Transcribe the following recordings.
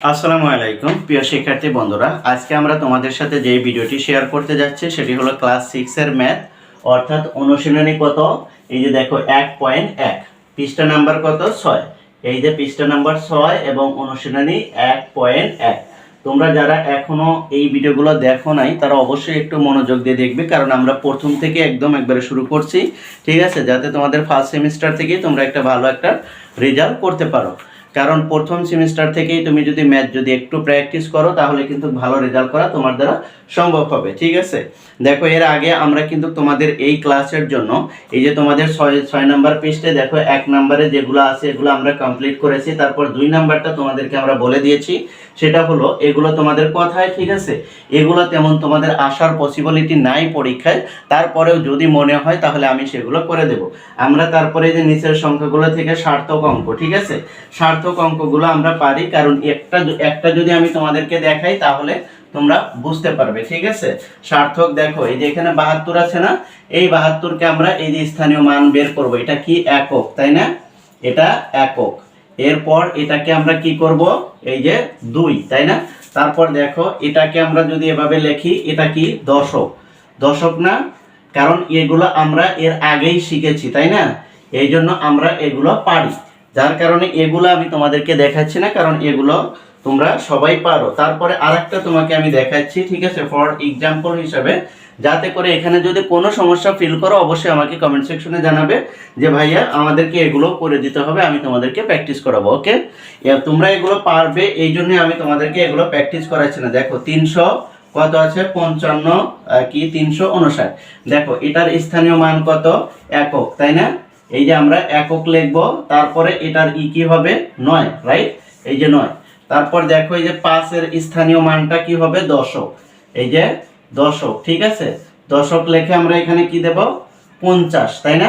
আসসালামু আলাইকুম, প্রিয় শিক্ষার্থী বন্ধুরা। আজকে আমরা তোমাদের সাথে যে ভিডিওটি শেয়ার করতে যাচ্ছি, সেটি হলো ক্লাস সিক্সের ম্যাথ অর্থাৎ অনুশীলনী কত? এই যে দেখো, এক পয়েন্ট এক। পৃষ্ঠা নাম্বার কত? ছয়। এই যে পৃষ্ঠা নাম্বার ছয় এবং অনুশীলনী এক পয়েন্ট এক। তোমরা যারা এখনও এই ভিডিওগুলো দেখো নাই, তারা অবশ্যই একটু মনোযোগ দিয়ে দেখবে, কারণ আমরা প্রথম থেকে একদম একবারে শুরু করছি। ঠিক আছে? যাতে তোমাদের ফার্স্ট সেমিস্টার থেকেই তোমরা একটা ভালো একটা রেজাল্ট করতে পারো। কারণ প্রথম সেমিস্টার থেকেই তুমি যদি ম্যাথ যদি একটু প্র্যাকটিস করো, তাহলে কিন্তু ভালো রেজাল্ট করা তোমার দ্বারা সম্ভব হবে, ঠিক আছে? দেখো, এর আগে আমরা কিন্তু তোমাদের এই ক্লাসের জন্য, এই যে তোমাদের ছয় ছয় নম্বর পৃষ্ঠে, দেখো, এক নাম্বারে যেগুলো আছে, এগুলো আমরা কমপ্লিট করেছি, তারপর দুই নাম্বারটা তোমাদেরকে আমরা বলে দিয়েছি। সেটা হলো, এগুলো তোমাদের কথায় ঠিক আছে? এগুলো তেমন তোমাদের আসার পসিবিলিটি নাই পরীক্ষায়। তারপরেও যদি মনে হয়, তাহলে আমি সেগুলো করে দেব। আমরা তারপরে যে নিচের সংখ্যাগুলো থেকে সার্থক অঙ্ক, ঠিক আছে? সার্থক অঙ্কগুলো আমরা পারি, কারণ একটা একটা যদি আমি তোমাদেরকে দেখাই, তাহলে তোমরা বুঝতে পারবে, ঠিক আছে? সার্থক দেখো, এই যে এখানে বাহাত্তর আছে না? এই বাহাত্তরকে আমরা এই যে স্থানীয় মান বের করব, এটা কি একক, তাই না? এটা একক। এরপর এটাকে আমরা কি করব? এই যে দুই, তাই না? তারপর দেখো, এটাকে আমরা যদি এভাবে লিখি, এটা কি? দশক। দশক না? কারণ এগুলো আমরা এর আগেই শিখেছি, তাই না? এই জন্য আমরা এগুলো পারি। যার কারণে এগুলো আমি তোমাদেরকে দেখাচ্ছি না, কারণ এগুলো তোমরা সবাই পারো। তারপরে আরেকটা তোমাকে আমি দেখাচ্ছি, ঠিক আছে? ফর এক্সাম্পল হিসাবে, যাতে করে এখানে যদি কোনো সমস্যা ফিল করো, অবশ্যই আমাকে কমেন্ট সেকশনে জানাবে যে, ভাইয়া, আমাদেরকে এগুলো করে দিতে হবে, আমি তোমাদেরকে প্র্যাকটিস করাবো। ওকে তোমরা এগুলো পারবে, এই জন্য আমি তোমাদেরকে এগুলো প্র্যাকটিস করাচ্ছি না। দেখো, তিনশো কত আছে? পঞ্চান্ন কি? তিনশো উনষাট। দেখো, এটার স্থানীয় মান কত? একক, তাই না? এই যে আমরা একক লিখব, তারপরে এটার ই কি হবে? নয় রাইট এই যে নয়। তারপর দেখো এই যে পাঁচের স্থানীয় মানটা কি হবে? দশক। এই যে দশক, ঠিক আছে? দশক লেখে আমরা এখানে কি দেব? পঞ্চাশ, তাই না?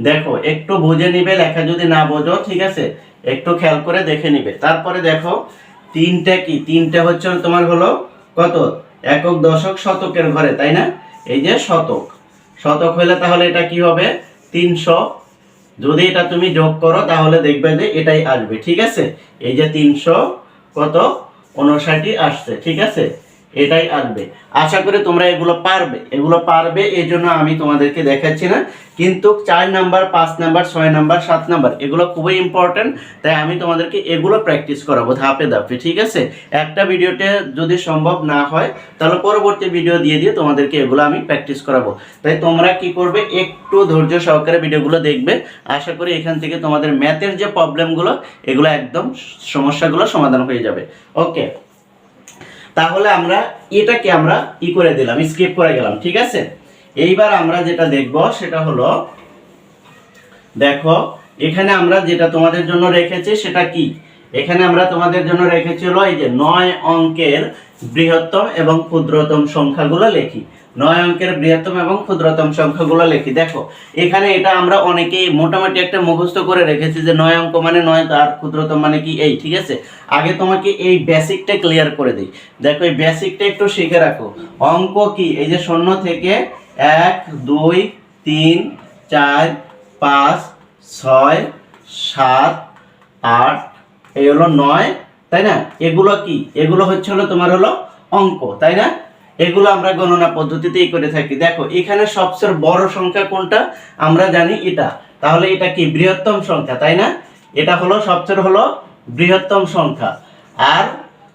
দেখো, একটু বুঝে নিবে, লেখা যদি না বোঝো, ঠিক আছে? একটু খেয়াল করে দেখে নিবে। তারপরে দেখো, তিনটা কি? তিনটা হচ্ছে তোমার হলো কত? একক দশক শতকের ঘরে, তাই না? এই যে শতক। শতক হলে তাহলে এটা কি হবে? তিনশো যদি এটা তুমি যোগ করো, তাহলে দেখবে যে এটাই আসবে, ঠিক আছে? এই যে তিনশো কত? উনষাটই আসছে, ঠিক আছে? এটাই আসবে আশা করি তোমরা এগুলো পারবে। এগুলো পারবে এই জন্য আমি তোমাদেরকে দেখাচ্ছি না। কিন্তু চার নাম্বার, পাঁচ নাম্বার, ছয় নাম্বার, সাত নাম্বার, এগুলো খুবই ইম্পর্টেন্ট তাই আমি তোমাদেরকে এগুলো প্র্যাকটিস করাবো ধাপে ধাপে, ঠিক আছে? একটা ভিডিওতে যদি সম্ভব না হয়, তাহলে পরবর্তী ভিডিও দিয়ে দিয়ে তোমাদেরকে এগুলো আমি প্র্যাকটিস করাবো। তাই তোমরা কি করবে? একটু ধৈর্য সহকারে ভিডিওগুলো দেখবে। আশা করি এখান থেকে তোমাদের ম্যাথের যে প্রবলেমগুলো এগুলো একদম সমস্যাগুলো সমাধান হয়ে যাবে। ওকে তাহলে আমরা এটাকে আমরা ই করে দিলাম স্কিপ করে গেলাম, ঠিক আছে? এইবার আমরা যেটা দেখব সেটা হলো, দেখো, এখানে আমরা যেটা তোমাদের জন্য রেখেছি সেটা কি? এখানে আমরা তোমাদের জন্য রেখেছি হলো এই যে নয় অঙ্কের বৃহত্তম এবং ক্ষুদ্রতম সংখ্যাগুলো লেখি। নয় অঙ্কের বৃহত্তম এবং ক্ষুদ্রতম সংখ্যাগুলো লিখি। দেখো, এখানে এটা আমরা অনেকেই মোটামুটি একটা মুখস্থ করে রেখেছি যে নয় অঙ্ক মানে নয় তার ক্ষুদ্রতম মানে কি এই, ঠিক আছে? আগে তোমাকে এই বেসিকটা ক্লিয়ার করে দিই। দেখো, এই বেসিকটা একটু শিখে রাখো। অঙ্ক কি? এই যে শূন্য থেকে এক, দুই, তিন, চার, পাঁচ, ছয়, সাত, আট, এই হলো নয়, তাই না? এগুলো কি? এগুলো হচ্ছে হলো তোমার হলো অঙ্ক, তাই না? এগুলো আমরা গণনা পদ্ধতিতেই করে থাকি। দেখো, এখানে সবচেয়ে বড় সংখ্যা কোনটা? আমরা জানি এটা। তাহলে এটা কি? বৃহত্তম সংখ্যা, তাই না? এটা হলো সবচেয়ে হলো বৃহত্তম সংখ্যা। আর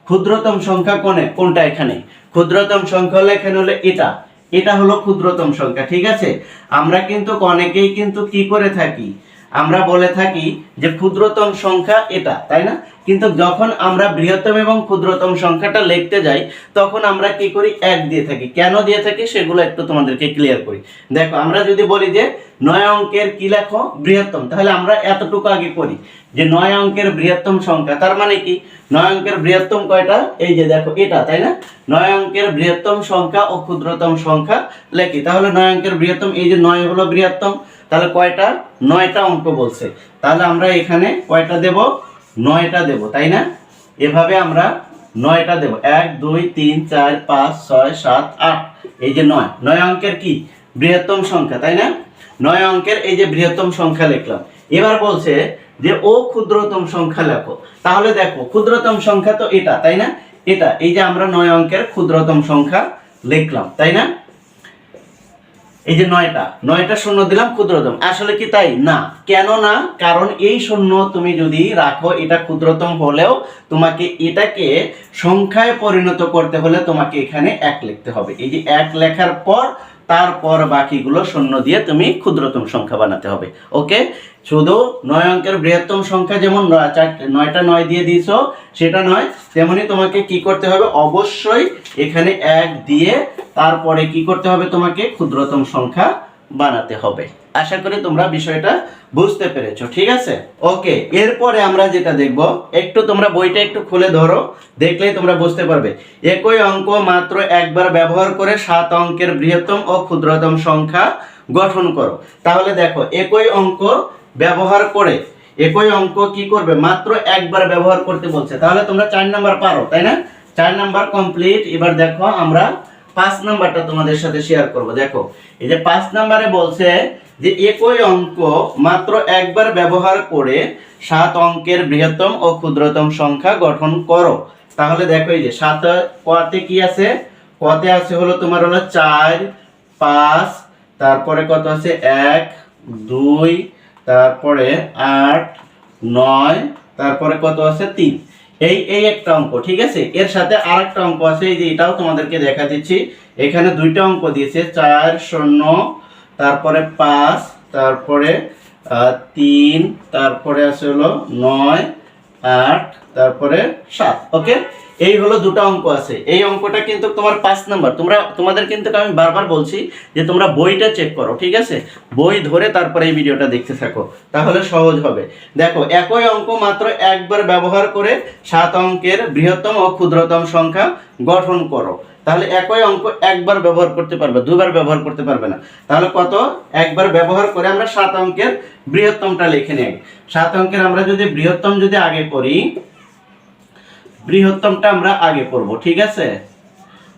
ক্ষুদ্রতম সংখ্যা কোনে? কোনটা এখানে? ক্ষুদ্রতম সংখ্যা হলো এখানে হলো এটা। এটা হলো ক্ষুদ্রতম সংখ্যা, ঠিক আছে? আমরা কিন্তু অনেকেই কিন্তু কি করে থাকি? আমরা বলে থাকি যে ক্ষুদ্রতম সংখ্যা এটা, তাই না? কিন্তু যখন আমরা বৃহত্তম এবং ক্ষুদ্রতম সংখ্যাটা লিখতে যাই, তখন আমরা কি করি? এক দিয়ে থাকি। কেন দিয়ে থাকি? সেগুলো একটু তোমাদেরকে ক্লিয়ার করি। দেখো, আমরা যদি বলি যে নয় অঙ্কের কি লেখো? বৃহত্তম। তাহলে আমরা এতটুকু আগে করি যে নয় অঙ্কের বৃহত্তম সংখ্যা। তার মানে কি? নয় অঙ্কের বৃহত্তম কয়টা? এই যে দেখো, এটা, তাই না? নয় অঙ্কের বৃহত্তম সংখ্যা ও ক্ষুদ্রতম সংখ্যা লেখি। তাহলে নয় অঙ্কের বৃহত্তম, এই যে নয় হলো বৃহত্তম, তাহলে কয়টা? নয়টা অঙ্ক বলছে। তাহলে আমরা এখানে কয়টা দেব? নয়টা দেব, তাই না? এভাবে আমরা নয়টা দেব। এক, দুই, তিন, চার, পাঁচ, ছয়, সাত, আট। এই যে নয় নয় অঙ্কের কি? বৃহত্তম সংখ্যা, তাই না? নয় অঙ্কের এই যে বৃহত্তম সংখ্যা লিখলাম। এবার বলছে যে, ও ক্ষুদ্রতম সংখ্যা লেখো। তাহলে দেখো, ক্ষুদ্রতম সংখ্যা তো এটা, তাই না? এটা, এই যে আমরা নয় অঙ্কের ক্ষুদ্রতম সংখ্যা লিখলাম, তাই না? এই যে নয়টা নয়টা শূন্য দিলাম, ক্ষুদ্রতম। আসলে কি তাই? না। কেন না? কারণ এই শূন্য তুমি যদি রাখো, এটা ক্ষুদ্রতম হলেও তোমাকে এটাকে সংখ্যায় পরিণত করতে হলে তোমাকে এখানে এক লিখতে হবে। এই যে এক লেখার পর, তারপর বাকিগুলো শূন্য দিয়ে তুমি ক্ষুদ্রতম সংখ্যা বানাতে হবে। ওকে? শুধু নয় অঙ্কের বৃহত্তম সংখ্যা যেমন নয়টা নয় দিয়ে দিয়েছ, সেটা নয়, তেমনি তোমাকে কি করতে হবে? অবশ্যই এখানে এক দিয়ে তারপরে কি করতে হবে তোমাকে ক্ষুদ্রতম সংখ্যা বানাতে হবে। আশা করি তোমরা বিষয়টা বুঝতে পেরেছ, ঠিক আছে? ওকে, এরপরে আমরা যেটা দেখব, একটু তোমরা বইটা একটু খুলে ধরো, দেখলেই তোমরা বুঝতে পারবে। একই অঙ্ক মাত্র একবার ব্যবহার করে সাত অঙ্কের বৃহত্তম ও ক্ষুদ্রতম সংখ্যা গঠন করো। তাহলে দেখো, একই অঙ্ক ব্যবহার করে, একই অঙ্ক কি করবে? মাত্র একবার ব্যবহার করতে বলছে। তাহলে তোমরা চার নাম্বার পারো, তাই না? চার নাম্বার কমপ্লিট এবার দেখো আমরা পাঁচ নাম্বারটা তোমাদের সাথে শেয়ার করব। দেখো, এই যে পাঁচ নাম্বারে বলছে যে একই অঙ্ক মাত্র একবার ব্যবহার করে সাত অঙ্কের বৃহত্তম ও ক্ষুদ্রতম সংখ্যা গঠন করো। তাহলে দেখো এই যে সাত কতে কি আছে? কতে আছে হলো তোমার হলো চার, পাঁচ, তারপরে কত আছে? এক, দুই, তারপরে আট, নয়, তারপরে কত আছে? তিন। এই এই একটা অঙ্ক, ঠিক আছে? এর সাথে আর একটা অঙ্ক আছে, এই যে এটাও তোমাদেরকে দেখা দিচ্ছি। এখানে দুইটা অঙ্ক দিয়েছে, চার, শূন্য, তারপরে পাঁচ, তারপরে তিন, তারপরে আছে হলো নয়, আট, তারপরে সাত, ওকে? এই হলো দুটো অঙ্ক আছে। এই অঙ্কটা কিন্তু তোমার পাঁচ নাম্বার। তোমরা, তোমাদের কিন্তু আমি বারবার বলছি যে তোমরা বইটা চেক করো, ঠিক আছে? বই ধরে তারপরে এই ভিডিওটা দেখতে থাকো, তাহলে সহজ হবে। দেখো, একই অঙ্ক মাত্র একবার ব্যবহার করে সাত অঙ্কের বৃহত্তম ও ক্ষুদ্রতম সংখ্যা গঠন করো। তাহলে একই অঙ্ক একবার ব্যবহার করতে পারবে, দুবার ব্যবহার করতে পারবে না। তাহলে কত? একবার ব্যবহার করে আমরা সাত অঙ্কের বৃহত্তমটা লিখে নেই। সাত অঙ্কের আমরা যদি বৃহত্তম যদি আগে করি বৃহত্তমটা আমরা আগে করব, ঠিক আছে?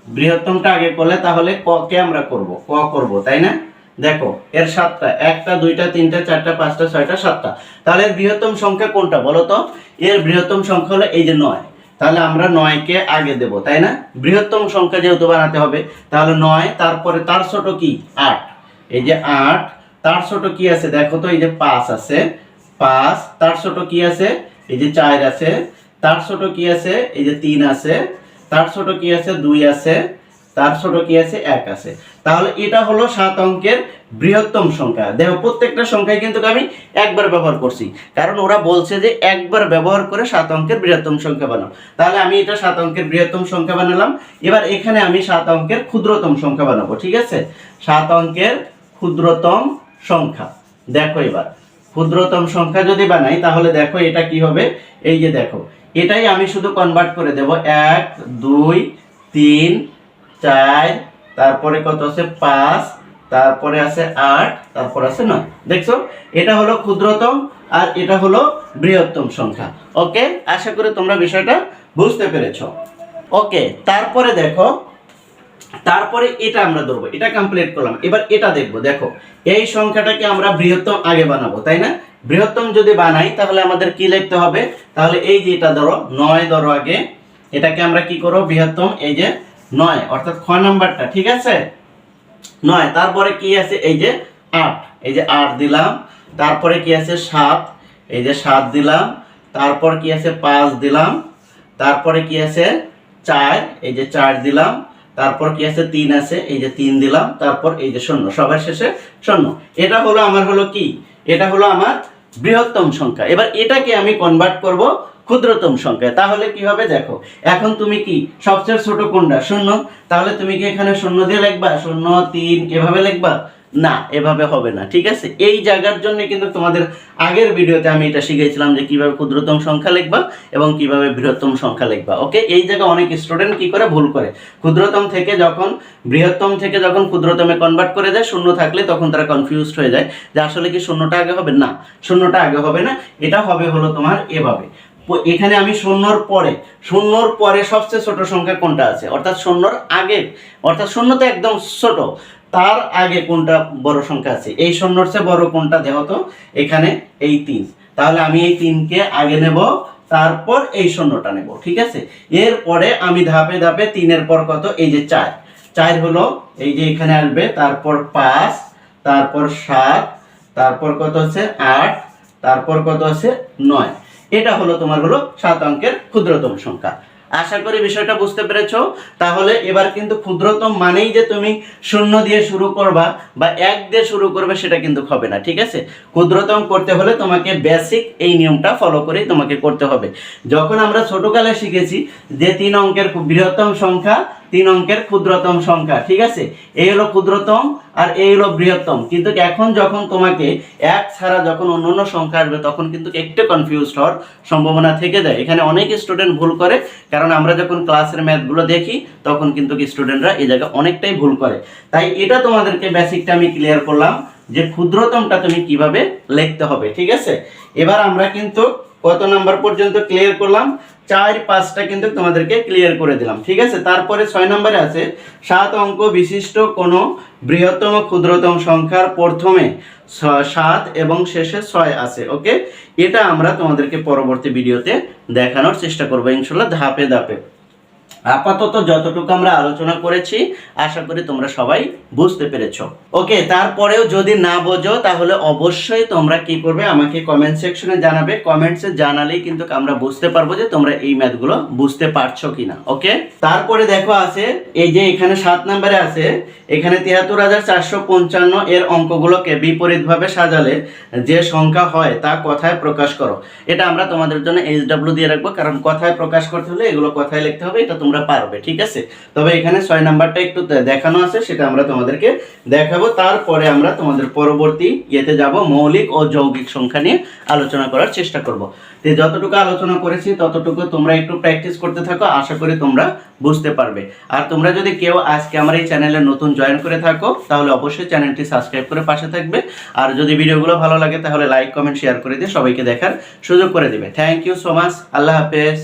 বৃহত্তমটা আগে করলে তাহলে ক কে আমরা করব? ক করব, তাই না? দেখো, এর সাতটা, একটা, দুইটা, তিনটা, চারটা, পাঁচটা, ছয়টা, সাতটা। তাহলে বৃহত্তম সংখ্যা কোনটা বলো তো? এর বৃহত্তম সংখ্যা হলো এই যে নয়। তাহলে আমরা নয়কে আগে দেব, তাই না? বৃহত্তম সংখ্যা যেহেতু বানাতে হবে, তাহলে নয়, তারপরে তার ছোট কি? আট। এই যে আট, তার ছোট কি আছে? দেখো তো, এই যে পাঁচ আছে, পাঁচ, তার ছোট কি আছে? এই যে চার আছে তার ছোট কি আছে? এই যে তিন আছে। তার ছোট কি আছে? দুই আছে। তার ছোট কি আছে? এক আছে। তাহলে এটা হলো সাত অঙ্কের বৃহত্তম সংখ্যা। দেখো, প্রত্যেকটা সংখ্যায় কিন্তু আমি একবার ব্যবহার করছি। কারণ ওরা বলছে যে একবার ব্যবহার করে সাত অঙ্কের বৃহত্তম সংখ্যা বানাও। তাহলে আমি এটা সাত অঙ্কের বৃহত্তম সংখ্যা বানালাম। এবার এখানে আমি সাত অঙ্কের ক্ষুদ্রতম সংখ্যা বানাবো, ঠিক আছে? সাত অঙ্কের ক্ষুদ্রতম সংখ্যা। দেখো এবার। ক্ষুদ্রতম সংখ্যা যদি বানাই, তাহলে দেখো এটা কি হবে? এই যে দেখো এটাই আমি শুধু কনভার্ট করে দেব। এক, দুই, তিন, চার, তারপরে কত আছে? পাঁচ, তারপরে আছে আট, তারপর আছে নয়। দেখছ? এটা হলো ক্ষুদ্রতম আর এটা হলো বৃহত্তম সংখ্যা। ওকে? আশা করি তোমরা বিষয়টা বুঝতে পেরেছ। ওকে, তারপরে দেখো, তারপরে এটা আমরা ধরবো। এটা কমপ্লিট করলাম। এবার এটা দেখব। দেখো, এই সংখ্যাটাকে আমরা বৃহত্তম আগে বানাবো, তাই না? বৃহত্তম যদি বানাই, তাহলে আমাদের কি লিখতে হবে? তাহলে এই যে এটা ধরো, নয় ধরো আগে, এটাকে আমরা কি করব? বৃহত্তম, এই যে নয়, অর্থাৎ খ নাম্বারটা, ঠিক আছে? নয়, তারপরে কি আছে? এই যে আট, এই যে আট দিলাম, তারপরে কি আছে? সাত, এই যে সাত দিলাম, তারপর কি আছে? পাঁচ দিলাম, তারপরে কি আছে? চার, এই যে চার দিলাম, তারপর কি আছে? তিন আছে, এই যে তিন দিলাম, তারপর এই যে শূন্য, সবার শেষে শূন্য। এটা হলো, আমার হলো কি? এটা হলো আমার বৃহত্তম সংখ্যা। এবার এটাকে আমি কনভার্ট করব ক্ষুদ্রতম সংখ্যায়। তাহলে কি হবে দেখো, এখন তুমি কি সবচেয়ে ছোট কোনটা? শূন্য। তাহলে তুমি কি এখানে শূন্য দিয়ে লিখবা? শূন্য, তিন, এভাবে লিখবা? না, এভাবে হবে না, ঠিক আছে? এই জায়গার জন্য কিন্তু তোমাদের আগের ভিডিওতে আমি এটা শিখেছিলাম যে কীভাবে ক্ষুদ্রতম সংখ্যা লিখবা এবং কীভাবে বৃহত্তম সংখ্যা লিখবা, ওকে? এই জায়গায় অনেক স্টুডেন্ট কি করে? ভুল করে। ক্ষুদ্রতম থেকে যখন, বৃহত্তম থেকে যখন ক্ষুদ্রতমে কনভার্ট করে দেয়, শূন্য থাকলে তখন তারা কনফিউজড হয়ে যায় যে আসলে কি শূন্যটা আগে হবে? না, শূন্যটা আগে হবে না, এটা হবে হলো তোমার এভাবে। এখানে আমি শূন্যর পরে শূন্যর পরে সবচেয়ে ছোট সংখ্যা কোনটা আছে? অর্থাৎ শূন্যর আগে, অর্থাৎ শূন্য তো একদম ছোট তার আগে কোনটা বড় সংখ্যা আছে? এই শূন্যর চেয়ে বড় কোনটা দেহ তো? এখানে এই তিন। তাহলে আমি এই তিনকে আগে নেব, তারপর এই শূন্যটা নেব, ঠিক আছে? এরপরে আমি ধাপে ধাপে তিনের পর কত? এই যে চার। চার হলো এই যে এখানে আসবে, তারপর পাঁচ, তারপর সাত, তারপর কত হচ্ছে আট, তারপর কত আছে? নয়। এটা হলো তোমার হলো সাত অঙ্কের ক্ষুদ্রতম সংখ্যা। আশা করি বিষয়টা বুঝতে পেরেছ। তাহলে এবার কিন্তু ক্ষুদ্রতম মানেই যে তুমি শূন্য দিয়ে শুরু করবা বা এক দিয়ে শুরু করবে সেটা কিন্তু হবে না, ঠিক আছে? ক্ষুদ্রতম করতে হলে তোমাকে বেসিক এই নিয়মটা ফলো করেই তোমাকে করতে হবে। যখন আমরা ছোটকালে শিখেছি যে তিন অঙ্কের বৃহত্তম সংখ্যা তিন অঙ্কের ক্ষুদ্রতম সংখ্যা, ঠিক আছে? এই হলো ক্ষুদ্রতম আর এই হলো বৃহত্তম। কিন্তু এখন যখন তোমাকে এক ছাড়া যখন অন্য অন্য সংখ্যা আসবে, তখন কিন্তু একটু কনফিউজড হওয়ার সম্ভাবনা থেকে যায়। এখানে অনেক স্টুডেন্ট ভুল করে, কারণ আমরা যখন ক্লাসের ম্যাথগুলো দেখি, তখন কিন্তু স্টুডেন্টরা এই জায়গায় অনেকটাই ভুল করে। তাই এটা তোমাদেরকে বেসিকটা আমি ক্লিয়ার করলাম যে ক্ষুদ্রতমটা তুমি কীভাবে লিখতে হবে, ঠিক আছে? এবার আমরা কিন্তু কত নাম্বার পর্যন্ত ক্লিয়ার করলাম? চার পাঁচটা কিন্তু তোমাদেরকে ক্লিয়ার করে দিলাম, ঠিক আছে? তারপরে ছয় নম্বরে আছে, সাত অঙ্ক বিশিষ্ট কোনো বৃহত্তম ক্ষুদ্রতম সংখ্যার প্রথমে সাত এবং শেষে ছয় আছে ওকে এটা আমরা তোমাদেরকে পরবর্তী ভিডিওতে দেখানোর চেষ্টা করব, ইনশাল্লাহ, ধাপে ধাপে। আপাতত যতটুকু আমরা আলোচনা করেছি, আশা করি তোমরা সবাই বুঝতে পেরেছ। ওকে, তারপরেও যদি না বোঝো, তাহলে অবশ্যই তোমরা কি করবে, আমাকে কমেন্ট সেকশনে জানাবে। কমেন্টসে জানালেই কিন্তু আমরা বুঝতে পারব যে তোমরা এই ম্যাথগুলো বুঝতে পারছ কিনা, ওকে? তারপরে দেখো আছে, এই যে এখানে সাত নম্বরে আছে, এখানে তিয়াত্তর হাজার চারশো পঞ্চান্ন এর অঙ্কগুলোকে বিপরীতভাবে সাজালে যে সংখ্যা হয় তা কথায় প্রকাশ করো। এটা আমরা তোমাদের জন্য এইচ ডাব্লিউ দিয়ে রাখব, কারণ কথায় প্রকাশ করতে হলে এগুলো কথায় লিখতে হবে, এটা তোমরা পারবে, ঠিক আছে? তবে এখানে ছয় নাম্বারটা একটু দেখানো আছে, সেটা আমরা তোমাদেরকে দেখাবো। তারপরে আমরা তোমাদের পরবর্তী ইয়েতে যাব, মৌলিক ও যৌগিক সংখ্যা নিয়ে আলোচনা করার চেষ্টা করব। তো যতটুকু আলোচনা করেছি, ততটুকু তোমরা একটু প্র্যাকটিস করতে থাকো, আশা করি তোমরা বুঝতে পারবে। আর তোমরা যদি কেউ আজকে আমার এই চ্যানেলে নতুন জয়েন করে থাকো, তাহলে অবশ্যই চ্যানেলটি সাবস্ক্রাইব করে পাশে থাকবে। আর যদি ভিডিওগুলো ভালো লাগে, তাহলে লাইক কমেন্ট শেয়ার করে দিয়ে সবাইকে দেখার সুযোগ করে দিবে। থ্যাংক ইউ সো মাচ আল্লাহ হাফেজ।